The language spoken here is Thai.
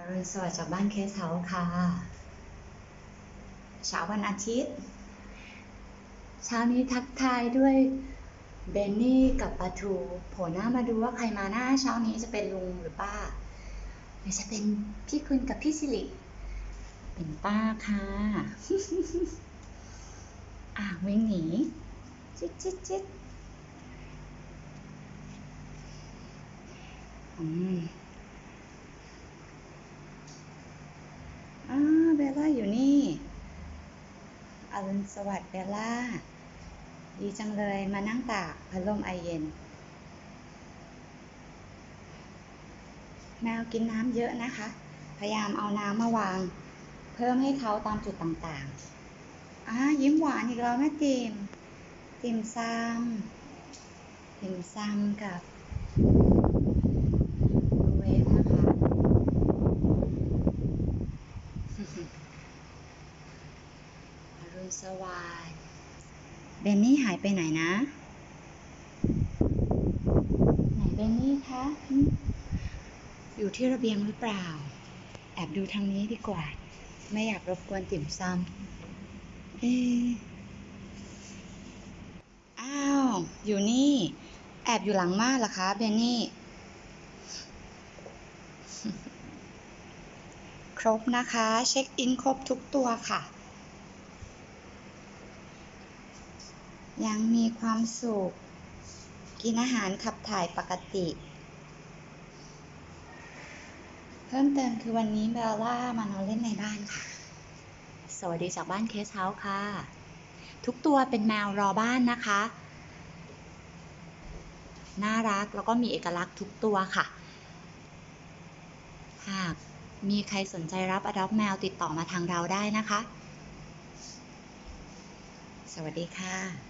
อรุณสวัสดิ์จากบ้านเคสเฮาค่ะ เช้าวันอาทิตย์ เช้านี้ทักทายด้วยเบนนี่กับปาทูโผล่หน้ามาดูว่าใครมาหน้าเช้านี้จะเป็นลุงหรือป้า หรือจะเป็นพี่คุณกับพี่สิริ เป็นป้าค่ะอะวิ่งหนีจิ๊ดจิ๊ดจิ๊ดอืม อ่าเบลล่าอยู่นี่อ รุณสวัสดิ์เบลล่า ดีจังเลยมานั่งตากพัดลมไอเย็น แมวกินน้ำเยอะนะคะ พยายามเอาน้ำมาวาง เพิ่มให้เขาตามจุดต่างๆอ่ายิ้มหวานอีกแล้วแม่ติมติมซำติมซำกับเวฟนะคะ อรุณ สวัสดิ์เบนนี่หายไปไหนนะ ไหนเบนนี่คะหึอยู่ที่ระเบียงหรือเปล่า แอบดูทางนี้ดีกว่า ไม่อยากรบกวนติ่มซำเอะอ้าว อยู่นี่ แอบอยู่หลังม่านเหรอคะเบนนี่ ครบนะคะ เช็คอินครบทุกตัวค่ะ ยังมีความสุข กินอาหารขับถ่ายปกติ เพิ่มเติมคือวันนี้เบลล่ามานอนเล่นในบ้านค่ะ สวัสดีจากบ้านเคสเฮาส์ค่ะ ทุกตัวเป็นแมวรอบ้านนะคะ น่ารักแล้วก็มีเอกลักษณ์ทุกตัวค่ะ หากมีใครสนใจรับอดอปแมวติดต่อมาทางเราได้นะคะ สวัสดีค่ะ